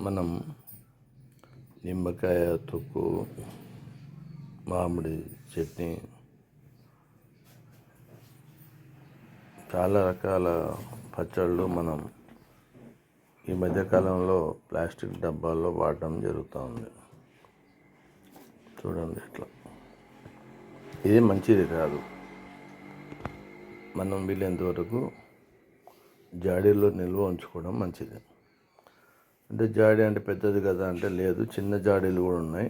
మనం నిమ్మకాయ తొక్కు మామిడి చట్నీ చాలా రకాల పచ్చళ్ళు మనం ఈ మధ్యకాలంలో ప్లాస్టిక్ డబ్బాల్లో వాడటం జరుగుతూ ఉంది. చూడండి ఇట్లా ఇది మంచిది కాదు. మనం వీలైనంత వరకు జాడీలో నిల్వ ఉంచుకోవడం మంచిది. అంటే జాడీ అంటే పెద్దది కదా అంటే లేదు చిన్న జాడీలు కూడా ఉన్నాయి.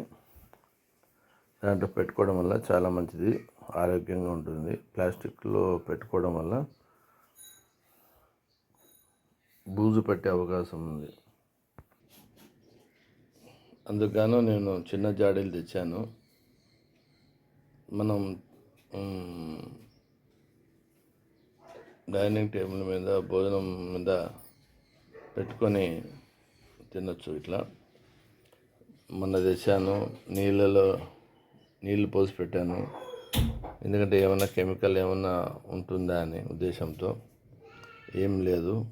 దాంట్లో పెట్టుకోవడం వల్ల చాలా మంచిది ఆరోగ్యంగా ఉంటుంది. ప్లాస్టిక్లో పెట్టుకోవడం వల్ల బూజు పట్టే అవకాశం ఉంది. అందుకను నేను చిన్న జాడీలు తెచ్చాను. మనం డైనింగ్ టేబుల్ మీద భోజనం మీద పెట్టుకొని తినొచ్చు ఇట్లా. మొన్న తెచ్చాను నీళ్ళలో నీళ్ళు పోసి పెట్టాను. ఎందుకంటే ఏమైనా కెమికల్ ఏమైనా ఉంటుందా అని ఉద్దేశంతో. ఏం లేదు.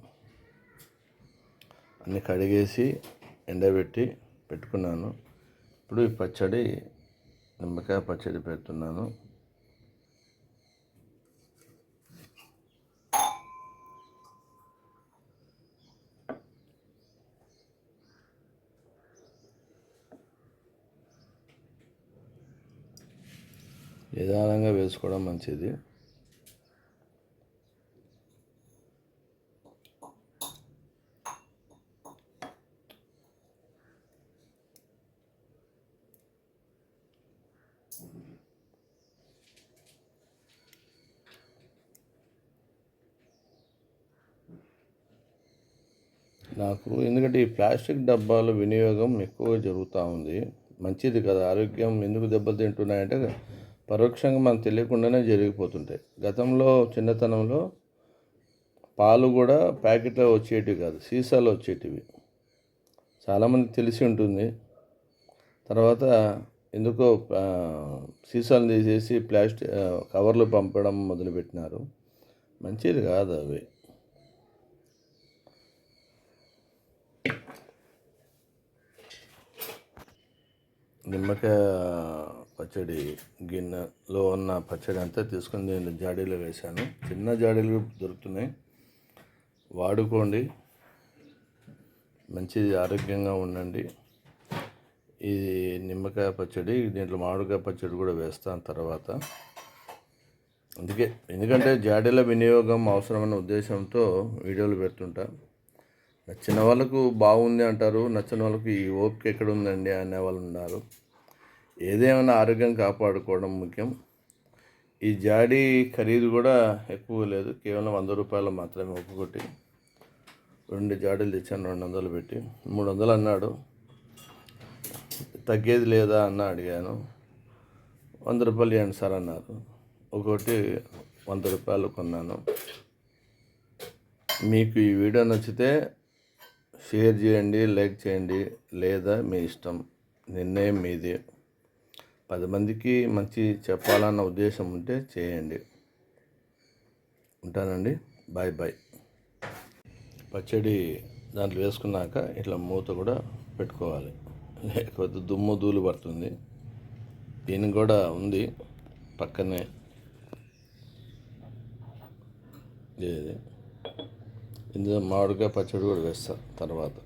అన్ని కడిగేసి ఎండబెట్టి పెట్టుకున్నాను. ఇప్పుడు ఈ పచ్చడి నిమ్మకాయ పచ్చడి పెడుతున్నాను. నిదానంగా వేసుకోవడం మంచిది. నాకు ఎందుకంటే ఈ ప్లాస్టిక్ డబ్బాల వినియోగం ఎక్కువగా జరుగుతూ ఉంది. మంచిది కదా. ఆరోగ్యం ఎందుకు దెబ్బలు తింటున్నాయంటే పరోక్షంగా మనకు తెలియకుండానే జరిగిపోతుంటాయి. గతంలో చిన్నతనంలో పాలు కూడా ప్యాకెట్లో వచ్చేటివి కాదు సీసాలో వచ్చేటివి. చాలామంది తెలిసి ఉంటుంది. తర్వాత ఎందుకో సీసాలు తీసేసి ప్లాస్టిక్ కవర్లు పంపడం మొదలుపెట్టినారు. మంచిది కాదు అవి. నిమ్మకాయ పచ్చడి గిన్నెలో ఉన్న పచ్చడి అంతా తీసుకొని నేను జాడీలో వేశాను. చిన్న జాడీలు దొరుకుతున్నాయి. వాడుకోండి. మంచిది ఆరోగ్యంగా ఉండండి. ఇది నిమ్మకాయ పచ్చడి దీంట్లో మామిడికాయ పచ్చడి కూడా వేస్తాను తర్వాత. అందుకే ఎందుకంటే జాడీల వినియోగం అవసరమైన ఉద్దేశంతో వీడియోలు పెడుతుంటా. నచ్చిన వాళ్ళకు బాగుంది అంటారు నచ్చిన వాళ్ళకి ఈ ఓపిక ఎక్కడ ఉందండి అనే వాళ్ళు ఉన్నారు. ఏదేమైనా ఆరోగ్యం కాపాడుకోవడం ముఖ్యం. ఈ జాడీ ఖరీదు కూడా ఎక్కువ లేదు. కేవలం వంద రూపాయలు మాత్రమే ఒక్కొక్కటి రెండు జాడీలు తెచ్చాను రెండు వందలు పెట్టి. మూడు వందలు అన్నాడు. తగ్గేది లేదా అన్న అడిగాను. వంద రూపాయలు ఇవ్వండి సార్ అన్నారు. ఒకటి వంద రూపాయలు కొన్నాను. మీకు ఈ వీడియో నచ్చితే షేర్ చేయండి లైక్ చేయండి. లేదా మీ ఇష్టం. నిర్ణయం మీది. పది మందికి మంచి చెప్పాలన్న ఉద్దేశం ఉంటే చేయండి. ఉంటానండి. Bye bye. పచ్చడి దాంట్లో వేసుకున్నాక ఇట్లా మూత కూడా పెట్టుకోవాలి. లేకపోతే దుమ్ము ధూళి పడుతుంది. దీనికి కూడా ఉంది పక్కనే. ఇది ఇందులో మామిడికాయ పచ్చడి కూడా వేస్తా తర్వాత.